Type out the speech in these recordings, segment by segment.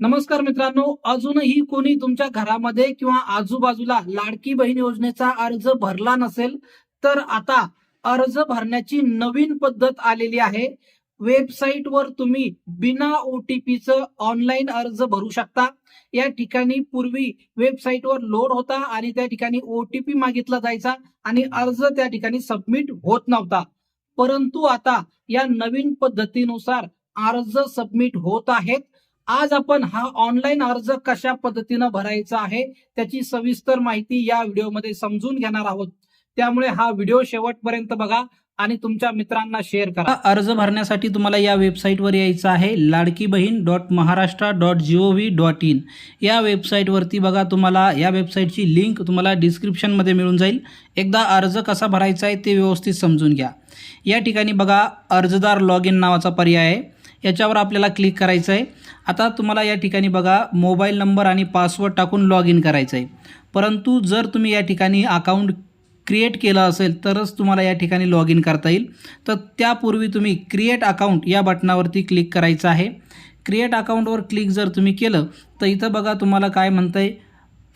नमस्कार मित्रांनो अजूनही कोणी तुमच्या घरामध्ये किंवा आजूबाजूला लाडकी बहीण योजनेचा अर्ज भरला नसेल तर आता अर्ज भरण्याची नवीन पद्धत आलेली आहे. वेबसाईटवर तुम्ही बिना ओटीपीचं ऑनलाईन अर्ज भरू शकता. या ठिकाणी पूर्वी वेबसाईटवर लोड होता आणि त्या ठिकाणी ओटीपी मागितला जायचा आणि अर्ज त्या ठिकाणी सबमिट होत नव्हता. परंतु आता या नवीन पद्धतीनुसार अर्ज सबमिट होत आहेत. आज आपण हा ऑनलाईन अर्ज कशा पद्धतीनं भरायचा आहे त्याची सविस्तर माहिती या व्हिडिओमध्ये समजून घेणार आहोत. त्यामुळे हा व्हिडिओ शेवटपर्यंत बघा आणि तुमच्या मित्रांना शेअर करा. अर्ज भरण्यासाठी तुम्हाला या वेबसाईटवर यायचं आहे Ladki Bahin dot Maharashtra dot G O V dot in या वेबसाईटवरती बघा तुम्हाला या वेबसाईटची लिंक तुम्हाला डिस्क्रिप्शनमध्ये मिळून जाईल. एकदा अर्ज कसा भरायचा आहे ते व्यवस्थित समजून घ्या. या ठिकाणी बघा अर्जदार लॉग इन नावाचा पर्याय आहे. याच्यावर आपल्याला क्लिक करायचं आहे आता तुम्हाला या ठिकाणी बघा मोबाईल नंबर आणि पासवर्ड टाकून लॉग इन करायचं आहे परंतु जर तुम्ही या ठिकाणी अकाउंट क्रिएट केलं असेल तरच तुम्हाला या ठिकाणी लॉग इन करता येईल. तर त्यापूर्वी तुम्ही क्रिएट अकाउंट या बटनावरती क्लिक करायचं आहे. क्रिएट अकाउंटवर क्लिक जर तुम्ही केलं तर इथं बघा तुम्हाला काय म्हणतं आहे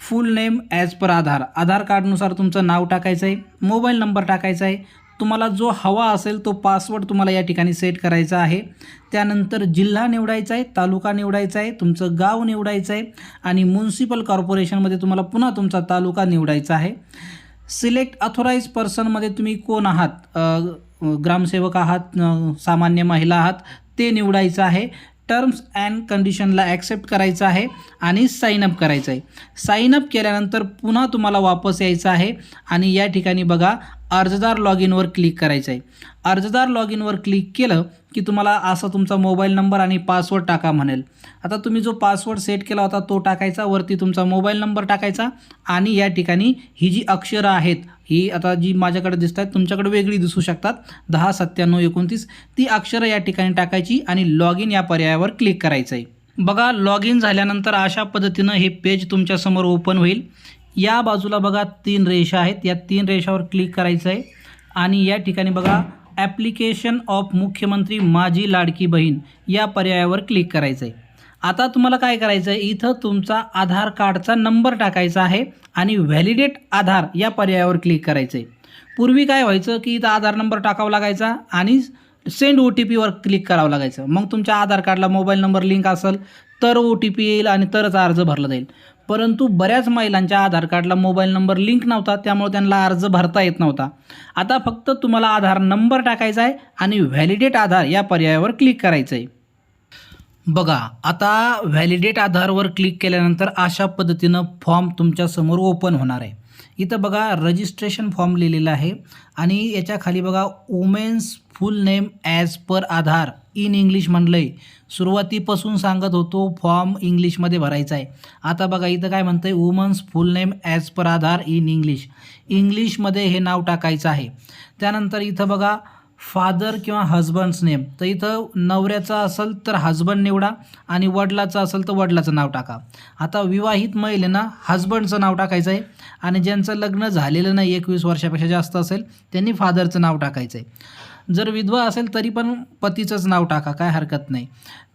फुल नेम ॲज पर आधार. आधार कार्डनुसार तुमचं नाव टाकायचं आहे मोबाईल नंबर टाकायचा आहे तुम्हाला जो हवा असेल तो पासवर्ड तुम्हाला या ठिकाणी सेट करायचा आहे. त्यानंतर जिल्हा निवडायचा आहे तालुका निवडायचा आहे तुमचं गाव निवडायचं आहे आणि म्युन्सिपल कॉर्पोरेशनमध्ये तुम्हाला पुन्हा तुमचा तालुका निवडायचा आहे. सिलेक्ट अथोराईज पर्सनमध्ये तुम्ही कोण आहात? ग्रामसेवक आहात सामान्य महिला आहात ते निवडायचं आहे. टर्म्स अँड कंडिशनला ॲक्सेप्ट करायचं आहे आणि साईनअप करायचं आहे. साईनअप केल्यानंतर पुन्हा तुम्हाला वापस यायचं आहे आणि या ठिकाणी बघा अर्जदार लॉग इनवर क्लिक करायचं आहे अर्जदार लॉग इनवर क्लिक केलं की तुम्हाला असा तुमचा मोबाईल नंबर आणि पासवर्ड टाका म्हणेल. आता तुम्ही जो पासवर्ड सेट केला होता तो टाकायचा वरती तुमचा मोबाईल नंबर टाकायचा आणि या ठिकाणी ही जी अक्षरं आहेत ही आता जी माझ्याकडे दिसत आहेत तुमच्याकडे वेगळी दिसू शकतात. दहा सत्त्याण्णव एकोणतीस ती अक्षरं या ठिकाणी टाकायची आणि लॉग इन या पर्यायावर क्लिक करायचं आहे बघा लॉग इन झाल्यानंतर अशा पद्धतीनं हे पेज तुमच्यासमोर ओपन होईल. या बाजूला बघा तीन रेषा आहेत. या तीन रेषावर क्लिक करायचं आहे आणि या ठिकाणी बघा ॲप्लिकेशन ऑफ मुख्यमंत्री माझी लाडकी बहीण या पर्यायावर क्लिक करायचं आहे आता तुम्हाला काय करायचं आहे इथं तुमचा आधार कार्डचा नंबर टाकायचा आहे आणि व्हॅलिडेट आधार या पर्यायावर क्लिक करायचं आहे पूर्वी काय व्हायचं की इथं आधार नंबर टाकावा लागायचा आणि सेंड ओ टी पीवर क्लिक करावं लागायचं. मग तुमच्या आधार कार्डला मोबाईल नंबर लिंक असेल तर ओ टी पी येईल आणि तरच अर्ज भरला जाईल. परंतु बऱ्याच महिलांच्या आधार कार्डला मोबाईल नंबर लिंक नव्हता त्यामुळे त्यांना अर्ज भरता येत नव्हता. आता फक्त तुम्हाला आधार नंबर टाकायचा आहे आणि व्हॅलिडेट आधार या पर्यायावर क्लिक करायचं आहे. बघा आता व्हॅलिडेट आधारवर क्लिक केल्यानंतर अशा पद्धतीनं फॉर्म तुमच्यासमोर ओपन होणार आहे. इथं बघा रजिस्ट्रेशन फॉर्म लिहिलेला आहे. आणि याच्या खाली बघा women's full name as per Aadhaar. In English म्हणलं आहे सुरुवातीपासून सांगत होतो फॉर्म इंग्लिशमध्ये भरायचा आहे. आता बघा इथं काय म्हणतं आहे women's full name as per Aadhaar in English इंग्लिशमध्ये हे नाव टाकायचं आहे. त्यानंतर इथं बघा फादर किंवा हजबंड्स नेम तर इथं नवऱ्याचा असेल तर हजबंड निवडा आणि वडिलाचं असेल तर वडिलाचं नाव टाका. आता विवाहित महिलेनं हजबंडचं नाव टाकायचं आहे आणि ज्यांचं लग्न झालेलं नाही एकवीस वर्षापेक्षा जास्त असेल त्यांनी फादरचं नाव टाकायचं आहे जर विधवा असेल तरी पण पतीचंच नाव टाका काय हरकत नाही.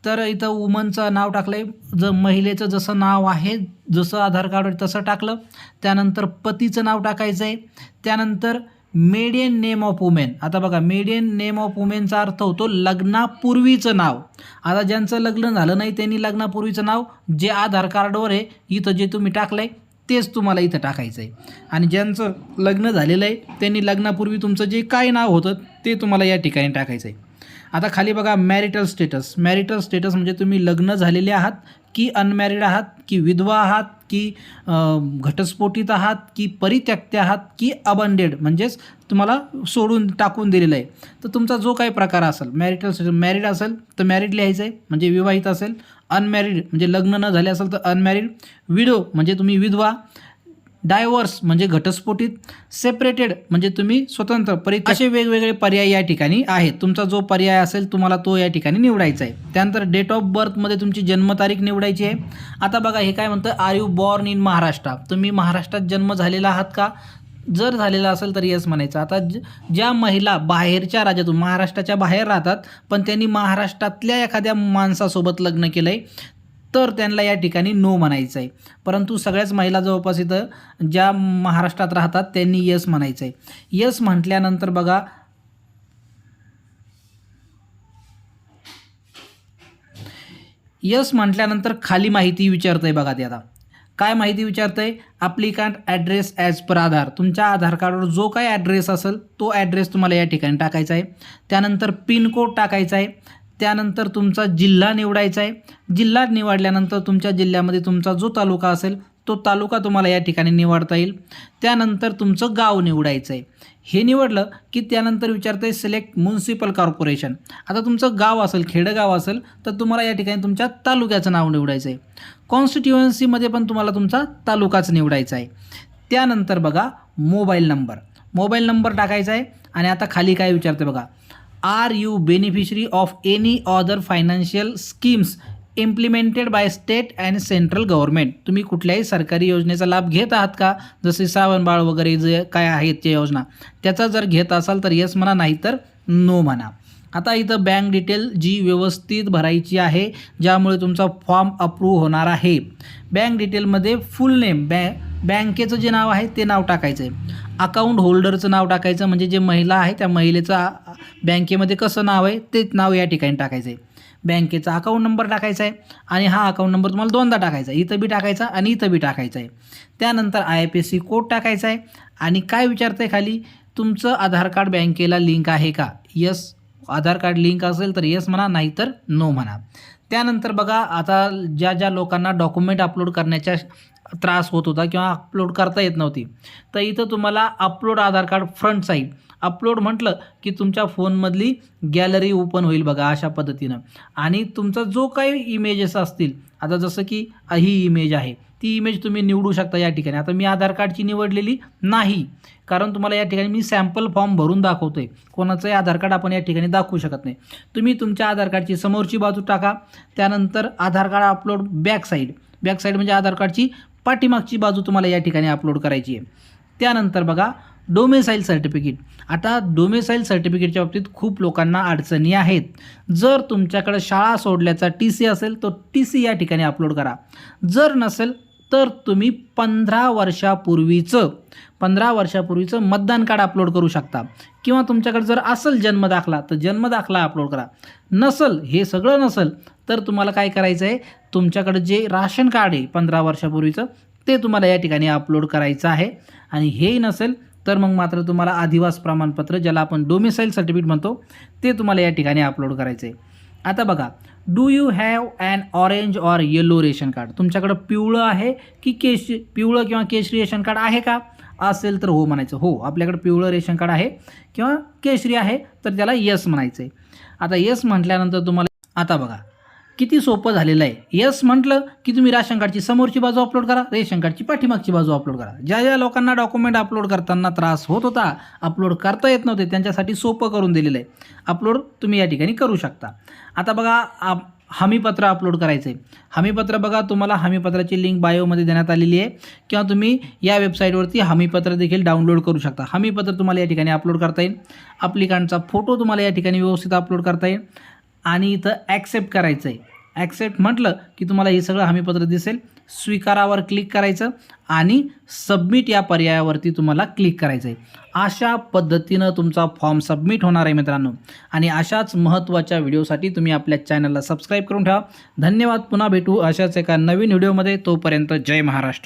तर इथं वुमनचं नाव टाकलं आहे जर महिलेचं जसं नाव आहे जसं आधार कार्ड तसं टाकलं त्यानंतर पतीचं नाव टाकायचं आहे त्यानंतर मेडियन नेम ऑफ वुमेन. आता बघा मेडियन नेम ऑफ वुमेनचा अर्थ होतो लग्नापूर्वीचं नाव. आता ज्यांचं लग्न झालं नाही त्यांनी लग्नापूर्वीचं नाव जे आधार कार्डवर आहे इथं जे तुम्ही टाकलं आहे तेच तुम्हाला इथं टाकायचं आहे आणि ज्यांचं लग्न झालेलं आहे त्यांनी लग्नापूर्वी तुमचं जे काय नाव होतं ते तुम्हाला या ठिकाणी टाकायचं आहे आता खाली बघा मॅरिटल स्टेटस मॅरिटल स्टेटस म्हणजे तुम्ही लग्न झालेले आहात की अनमॅरिड आहात की विधवा आहात की घटस्फोटित आहात की परित्यक्ते आहात की अबंडेड म्हणजेच तुम्हाला सोडून टाकून दिलेलं आहे. तर तुमचा जो काही प्रकार असेल मॅरिटल मॅरिड असेल तर मॅरिड लिहायचं आहे म्हणजे विवाहित असेल अनमॅरिड म्हणजे लग्न न झाले असेल तर अनमॅरिड विडो म्हणजे तुम्ही विधवा डायव्हर्स म्हणजे घटस्फोटित सेपरेटेड म्हणजे तुम्ही स्वतंत्र परि असे वेगवेगळे पर्याय या ठिकाणी आहेत. तुमचा जो पर्याय असेल तुम्हाला तो या ठिकाणी निवडायचा आहे. त्यानंतर डेट ऑफ बर्थमध्ये तुमची जन्मतारीख निवडायची आहे. आता बघा हे काय म्हणतं? Are you born in Maharashtra तुम्ही महाराष्ट्रात जन्म झालेला आहात का? जर झालेला असेल तर येस म्हणायचं. आता ज ज्या महिला बाहेरच्या राज्यातून महाराष्ट्राच्या बाहेर राहतात पण त्यांनी महाराष्ट्रातल्या एखाद्या माणसासोबत लग्न केलं आहे तर त्यांना या ठिकाणी नो म्हणायचं आहे परंतु सगळ्याच महिला जवळपास इथं ज्या महाराष्ट्रात राहतात त्यांनी यस म्हणायचं आहे यस म्हटल्यानंतर बघा यस म्हटल्यानंतर खाली माहिती विचारतंय बघा ते आता. काय माहिती विचारतंय? Applicant address as per Aadhaar. तुमच्या आधार कार्डवर जो काय ॲड्रेस असेल तो ॲड्रेस तुम्हाला या ठिकाणी टाकायचा आहे त्यानंतर पिनकोड टाकायचा आहे त्यानंतर तुमचा जिल्हा निवडायचा आहे. जिल्हा निवडल्यानंतर तुमच्या जिल्ह्यामध्ये तुमचा जो तालुका असेल तो तालुका तुम्हाला या ठिकाणी निवडता येईल. त्यानंतर तुमचं गाव निवडायचं आहे. हे निवडलं की त्यानंतर विचारतं आहे सिलेक्ट म्युन्सिपल कॉर्पोरेशन आता तुमचं गाव असेल खेडेगाव असेल तर तुम्हाला या ठिकाणी तुमच्या तालुक्याचं नाव निवडायचं आहे. कॉन्स्टिट्युएन्सीमध्ये पण तुम्हाला तुमचा तालुकाच निवडायचा आहे. त्यानंतर बघा मोबाईल नंबर मोबाईल नंबर टाकायचा आहे आणि आता खाली काय विचारते बघा. Are you beneficiary of any other financial schemes implemented by state and central government तुम्ही कुठल्याही सरकारी योजनेचा लाभ घेत आहात का? जसे श्रावणबाळ वगैरे जे काय आहेत त्या योजना. त्याचा जर घेत असाल तर येस म्हणा नाही तर नो म्हणा. आता इथं बँक डिटेल जी व्यवस्थित भरायची आहे ज्यामुळे तुमचा फॉर्म अप्रूव्ह होणार आहे. बँक डिटेलमध्ये फुल नेम बॅ बँकेचं जे नाव आहे ते नाव टाकायचं आहे अकाउंट होल्डरचं नाव टाकायचं म्हणजे जे महिला आहे त्या महिलेचं बँकेमध्ये कसं नाव आहे तेच नाव या ठिकाणी टाकायचं आहे बँकेचा अकाउंट नंबर टाकायचा आहे आणि हा अकाउंट नंबर तुम्हाला दोनदा टाकायचा आहे. इथं बी टाकायचा आणि इथं बी टाकायचा आहे त्यानंतर I F S C code टाकायचा आहे आणि काय विचारतं आहे खाली? तुमचं आधार कार्ड बँकेला लिंक आहे का? यस आधार कार्ड लिंक असेल तर येस म्हणा नाही तर नो म्हणा. त्यानंतर बघा आता ज्या ज्या लोकांना डॉक्युमेंट अपलोड करण्याच्या त्रास होत होता किंवा अपलोड करता येत नव्हती. तर इथं तुम्हाला upload Aadhaar card front side upload म्हटलं की तुमच्या फोनमधली गॅलरी ओपन होईल बघा अशा पद्धतीनं. आणि तुमचा जो काही इमेजेस असतील आता जसं की ही इमेज आहे ती इमेज तुम्ही निवडू शकता या ठिकाणी. आता मी आधार कार्डची निवडलेली नाही कारण तुम्हाला या ठिकाणी मी सॅम्पल फॉर्म भरून दाखवतो आहे कोणाचंही आधार कार्ड आपण या ठिकाणी दाखवू शकत नाही. तुम्ही तुमच्या आधार कार्डची समोरची बाजू टाका त्यानंतर Aadhaar card upload back side back side म्हणजे आधार कार्डची पाठीमागची बाजू तुम्हाला या ठिकाणी अपलोड करायची आहे. त्यानंतर बघा डोमेसाईल सर्टिफिकेट आता डोमेसाईल सर्टिफिकेटच्या बाबतीत खूप लोकांना अडचणी आहेत. जर तुमच्याकडे शाळा सोडल्याचा टी सी असेल तो टी सी या ठिकाणी अपलोड करा. जर नसेल तर तुम्ही पंधरा वर्षापूर्वीचं पंधरा वर्षापूर्वीचं मतदान कार्ड अपलोड करू शकता. किंवा तुमच्याकडे जर असेल जन्मदाखला तर जन्मदाखला अपलोड करा. नसल हे सगळं नसेल तर तुम्हाला काय करायचं आहे तुमच्याकडे जे राशन कार्ड आहे पंधरा वर्षापूर्वीचं ते तुम्हाला या ठिकाणी अपलोड करायचं आहे. आणि हेही नसेल तर मग मात्र तुम्हाला आदिवास प्रमाणपत्र ज्याला आपण डोमिसाईल सर्टिफिकेट म्हणतो ते तुम्हाला या ठिकाणी अपलोड करायचं आहे आता बघा do you have an orange or yellow ration card तुमच्याकडं पिवळं आहे की केश पिवळं किंवा केशरी रेशन कार्ड आहे का? असेल तर हो म्हणायचं. हो आपल्याकडे पिवळं रेशन कार्ड आहे किंवा केशरी आहे तर त्याला यस म्हणायचं आहे आता यस म्हटल्यानंतर तुम्हाला आता बघा किती सोपं झालेलं आहे. यस म्हटलं की तुम्ही राशन कार्डची समोरची बाजू अपलोड करा रेशन कार्डची पाठीमागची बाजू अपलोड करा. ज्या ज्या लोकांना डॉक्युमेंट अपलोड करताना त्रास होत होता अपलोड करता येत नव्हते त्यांच्यासाठी सोपं करून दिलेलं आहे. अपलोड तुम्ही या ठिकाणी करू शकता. आता बघा आप हमीपत्र अपलोड करायचं आहे हमीपत्र बघा तुम्हाला हमीपत्राची लिंक बायोमध्ये देण्यात आलेली आहे. किंवा तुम्ही या वेबसाईटवरती हमीपत्र देखील डाउनलोड करू शकता. हमीपत्र तुम्हाला या ठिकाणी अपलोड करता येईल. अप्लिकांटचा फोटो तुम्हाला या ठिकाणी व्यवस्थित अपलोड करता येईल. आणि इथं ॲक्सेप्ट करायचं आहे ॲक्सेप्ट म्हटलं की तुम्हाला हे सगळं हमीपत्र दिसेल. स्वीकारावर क्लिक करायचं आणि सबमिट या पर्यायावरती तुम्हाला क्लिक करायचं आहे अशा पद्धतीनं तुमचा फॉर्म सबमिट होणार आहे मित्रांनो. आणि अशाच महत्त्वाच्या व्हिडिओसाठी तुम्ही आपल्या चॅनलला सबस्क्राईब करून ठेवा. धन्यवाद. पुन्हा भेटू अशाच एका नवीन व्हिडिओमध्ये. तोपर्यंत जय महाराष्ट्र.